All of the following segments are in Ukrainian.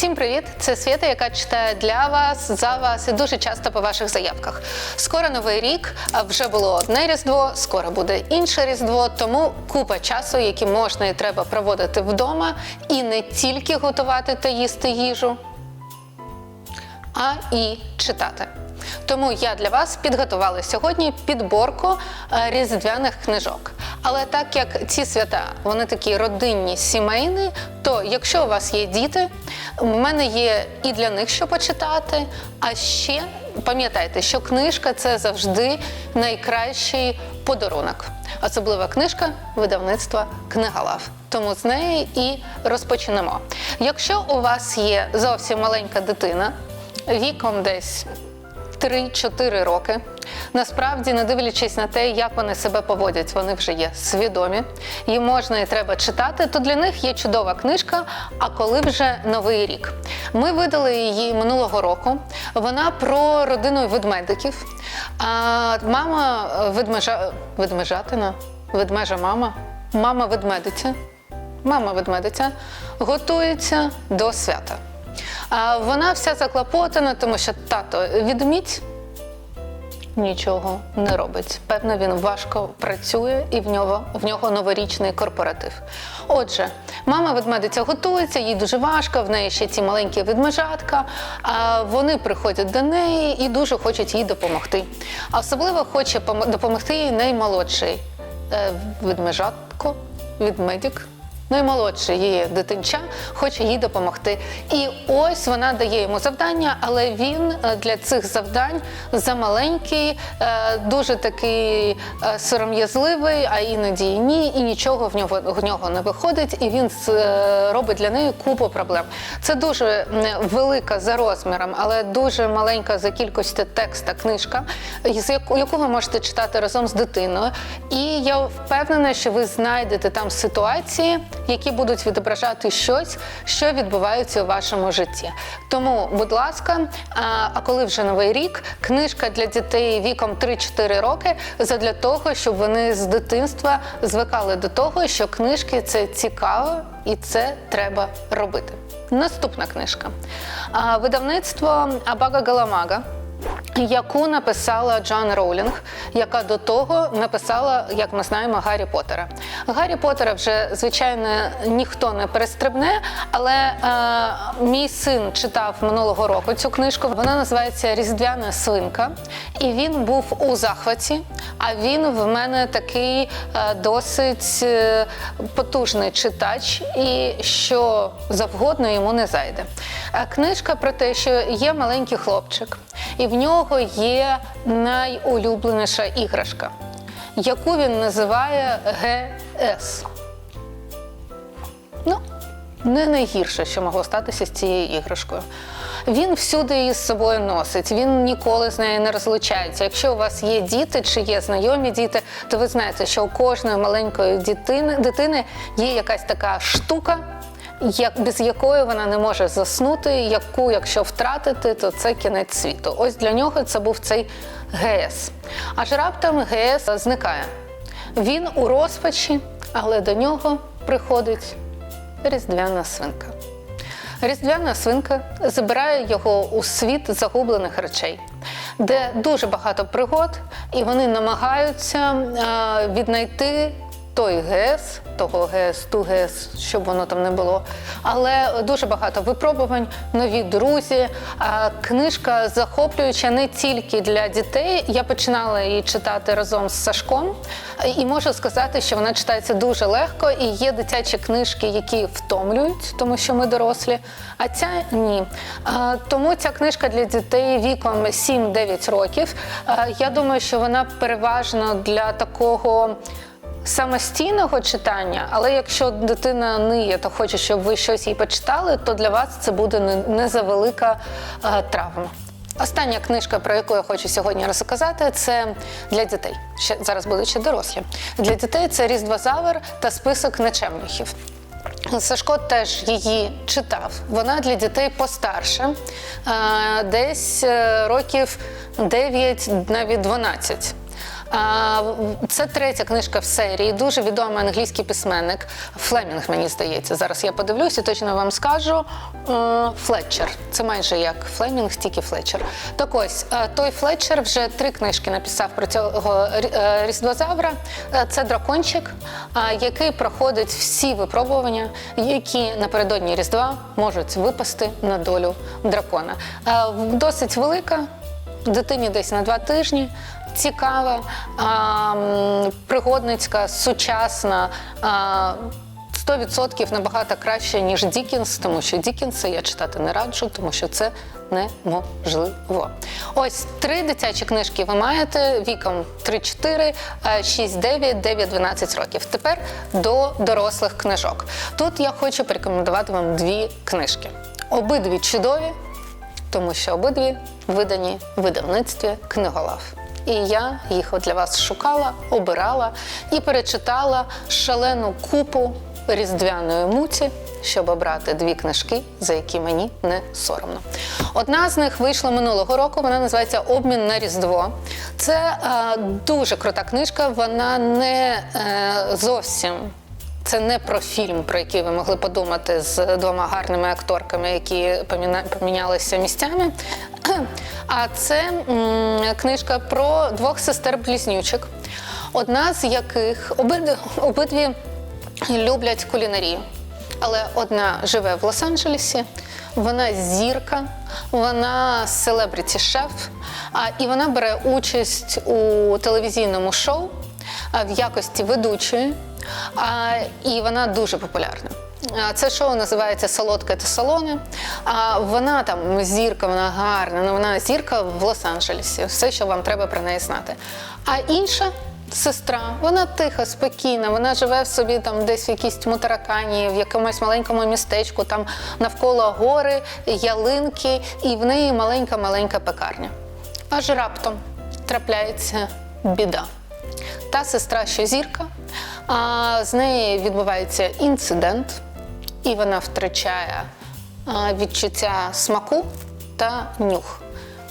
Всім привіт! Це Свята, яка читає для вас, за вас і дуже часто по ваших заявках. Скоро новий рік, а вже було одне різдво, скоро буде інше різдво. Тому купа часу, який можна і треба проводити вдома, і не тільки готувати та їсти їжу, а і читати. Тому я для вас підготувала сьогодні підборку е, різдвяних книжок. Але так як ці свята вони такі родинні, сімейні, то якщо у вас є діти, в мене є і для них що почитати. А ще пам'ятайте, що книжка це завжди найкращий подарунок. Особлива книжка видавництва Книгалав. Тому з неї і розпочнемо. Якщо у вас є зовсім маленька дитина, віком десь 3-4 роки. Насправді, не дивлячись на те, як вони себе поводять, вони вже є свідомі. Їм можна і треба читати, то для них є чудова книжка. А коли вже новий рік. Ми видали її минулого року. Вона про родину ведмедиків. А мама ведмежа ведмежатина, ведмежа мама, мама ведмедиця. Мама ведмедиця готується до свята. А вона вся заклопотана, тому що тато відмідь нічого не робить. Певно, він важко працює і в нього, в нього новорічний корпоратив. Отже, мама ведмедиця готується, їй дуже важко, в неї ще ці маленькі ведмежатка. А вони приходять до неї і дуже хочуть їй допомогти. Особливо хоче допомогти їй наймолодший е, ведмежатко, ведмедик. Наймолодше її дитинча хоче їй допомогти. І ось вона дає йому завдання, але він е, для цих завдань замаленький, е, дуже такий е, сором'язливий, а іноді і ні, і нічого в нього в нього не виходить. І він робить для неї купу проблем. Це дуже велика за розміром, але дуже маленька за кількістю текста книжка, яку ви можете читати разом з дитиною. І я впевнена, що ви знайдете там ситуації, які будуть відображати щось, що відбувається у вашому житті. Тому, будь ласка, а, коли вже новий рік, книжка для дітей віком 3-4 роки задля того, щоб вони з дитинства звикали до того, що книжки це цікаво і це треба робити. Наступна книжка. Видавництво Абага Галамага яку написала Джон Роулінг, яка до того написала, як ми знаємо, Гаррі Поттера. Гаррі Поттера вже, звичайно, ніхто не перестрибне, але е, мій син читав минулого року цю книжку. Вона називається Різдвяна свинка, і він був у захваті. А він в мене такий е, досить е, потужний читач, і що завгодно йому не зайде. Е, Книжка про те, що є маленький хлопчик, і в нього є найулюбленіша іграшка, яку він називає ГС. Ну, не найгірше, що могло статися з цією іграшкою. Він всюди її з собою носить, він ніколи з нею не розлучається. Якщо у вас є діти чи є знайомі діти, то ви знаєте, що у кожної маленької дитини, дитини є якась така штука, як, без якої вона не може заснути, яку, якщо втратити, то це кінець світу. Ось для нього це був цей ГС. Аж раптом ГС зникає. Він у розпачі, але до нього приходить різдвяна свинка. Різдвяна свинка забирає його у світ загублених речей, де дуже багато пригод, і вони намагаються е, віднайти той ГЕС, того ГЕС, ту ГЕС, щоб воно там не було. Але дуже багато випробувань, нові друзі. Книжка захоплююча не тільки для дітей. Я починала її читати разом з Сашком, і можу сказати, що вона читається дуже легко. І є дитячі книжки, які втомлюють, тому що ми дорослі. А ця ні. Тому ця книжка для дітей віком 7-9 років. Я думаю, що вона переважно для такого самостійного читання, але якщо дитина ниє, то хоче, щоб ви щось їй почитали, то для вас це буде не завелика е, травма. Остання книжка, про яку я хочу сьогодні розказати, це для дітей. Ще зараз будуть ще дорослі. Для дітей це Різдвозавр та список нечемнихів. Сашко теж її читав. Вона для дітей постарше, е, десь е, років 9, навіть 12. Це третя книжка в серії. Дуже відомий англійський письменник Флемінг, мені здається. Зараз я подивлюся, точно вам скажу. Е, Флетчер. Це майже як Флемінг, тільки Флетчер. Так ось е, той Флетчер вже три книжки написав про цього е, різдвозавра. Це дракончик, який проходить всі випробування, які напередодні Різдва можуть випасти на долю дракона. Досить велика, дитині десь на два тижні. Цікава, пригодницька, сучасна. 100% набагато краще, ніж Дікінс, тому що Дікінса я читати не раджу, тому що це неможливо. Ось три дитячі книжки ви маєте віком 3-4, 6-9, 9-12 років. Тепер до дорослих книжок. Тут я хочу порекомендувати вам дві книжки. Обидві чудові, тому що обидві видані в видавництві книголав. І я їх для вас шукала, обирала і перечитала шалену купу різдвяної муті, щоб обрати дві книжки, за які мені не соромно. Одна з них вийшла минулого року. Вона називається Обмін на Різдво. Це е, дуже крута книжка. Вона не е, зовсім це не про фільм, про який ви могли подумати з двома гарними акторками, які помінялися місцями. А це м, книжка про двох сестер-близнючок, одна з яких обидві, обидві люблять кулінарію. Але одна живе в Лос-Анджелесі, вона зірка, вона селебріті шеф, і вона бере участь у телевізійному шоу в якості ведучої, а, і вона дуже популярна. Це шоу називається Солодке та солоне. А вона там зірка, вона гарна, ну вона зірка в Лос-Анджелесі. Все, що вам треба про неї знати. А інша сестра, вона тиха, спокійна, вона живе в собі там десь в якійсь мутаракані, в якомусь маленькому містечку, там навколо гори, ялинки, і в неї маленька-маленька пекарня. Аж раптом трапляється біда. Та сестра, що зірка, а з неї відбувається інцидент, і вона втрачає відчуття смаку та нюх.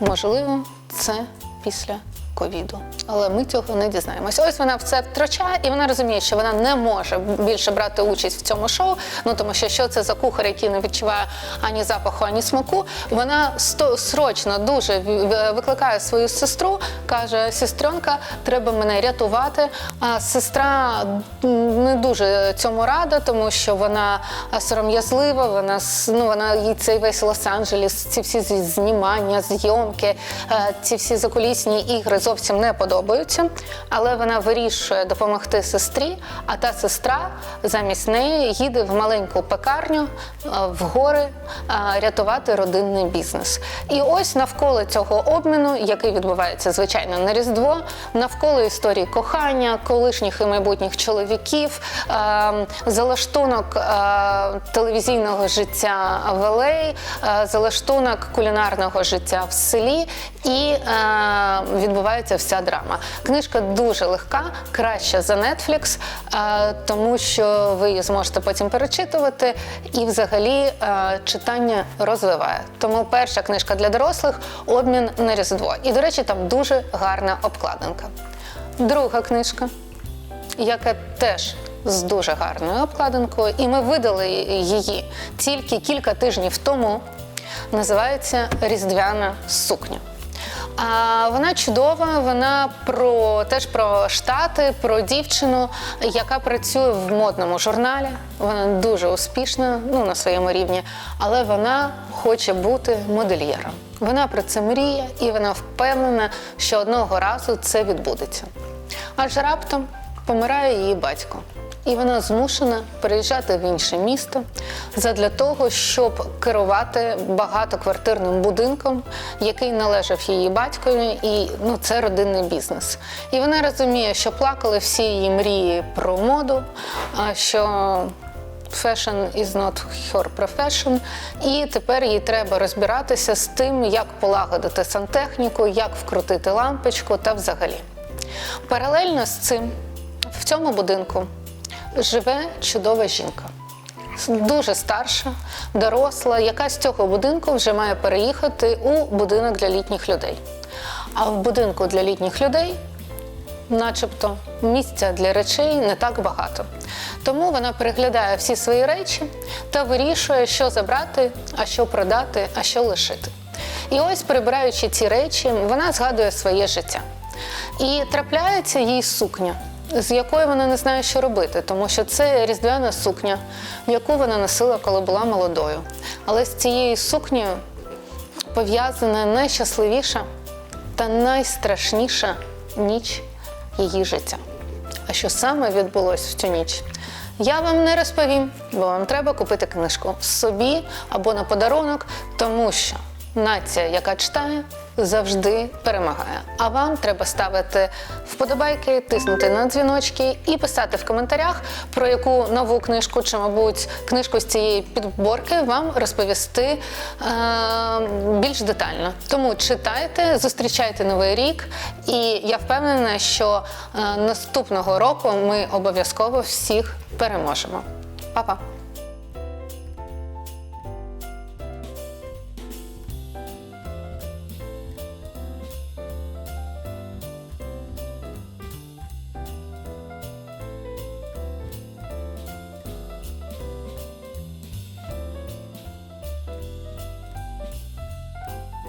Можливо, це після ковіду. Але ми цього не дізнаємося. Ось вона все втрачає, і вона розуміє, що вона не може більше брати участь в цьому шоу. Ну тому що що це за кухар, який не відчуває ані запаху, ані смаку. Вона сто срочно дуже в- в- викликає свою сестру, каже: сестренка, треба мене рятувати. А сестра не дуже цьому рада, тому що вона сором'язлива, вона ну вона їй цей весь Лос-Анджелес, ці всі знімання, зйомки, е, ці всі закулісні ігри зовсім не подобаються. Але вона вирішує допомогти сестрі, а та сестра замість неї їде в маленьку пекарню е, в гори е, рятувати родинний бізнес. І ось навколо цього обміну, який відбувається звичайно на Різдво, навколо історії кохання, колишніх і майбутніх чоловіків, е, залаштунок телевізійного життя в LA, е, залаштунок кулінарного життя в селі, і е, відбувається вся драма. Книжка дуже легка, краща за Netflix, е, тому що ви її зможете потім перечитувати, і взагалі е, читання розвиває. Тому перша книжка для дорослих обмін на Різдво. І, до речі, там дуже гарна обкладинка. Друга книжка яка теж з дуже гарною обкладинкою, і ми видали її тільки кілька тижнів тому. Називається Різдвяна сукня. А вона чудова, вона про теж про штати, про дівчину, яка працює в модному журналі. Вона дуже успішна ну, на своєму рівні, але вона хоче бути модельєром. Вона про це мріє і вона впевнена, що одного разу це відбудеться. Аж раптом помирає її батько. І вона змушена переїжджати в інше місто задля того, щоб керувати багатоквартирним будинком, який належав її батькові, і ну це родинний бізнес. І вона розуміє, що плакали всі її мрії про моду, а що Fashion is not her profession. І тепер їй треба розбиратися з тим, як полагодити сантехніку, як вкрутити лампочку та взагалі. Паралельно з цим в цьому будинку живе чудова жінка. Дуже старша, доросла, яка з цього будинку вже має переїхати у будинок для літніх людей. А в будинку для літніх людей начебто, місця для речей не так багато. Тому вона переглядає всі свої речі та вирішує, що забрати, а що продати, а що лишити. І ось, прибираючи ці речі, вона згадує своє життя. І трапляється їй сукня, з якою вона не знає, що робити, тому що це різдвяна сукня, яку вона носила, коли була молодою. Але з цією сукнею пов'язана найщасливіша та найстрашніша ніч її життя. А що саме відбулось в цю ніч? Я вам не розповім, бо вам треба купити книжку собі або на подарунок, тому що нація, яка читає, завжди перемагає. А вам треба ставити вподобайки, тиснути на дзвіночки і писати в коментарях, про яку нову книжку чи, мабуть, книжку з цієї підборки вам розповісти е- більш детально. Тому читайте, зустрічайте новий рік, і я впевнена, що е, наступного року ми обов'язково всіх переможемо. Па-па!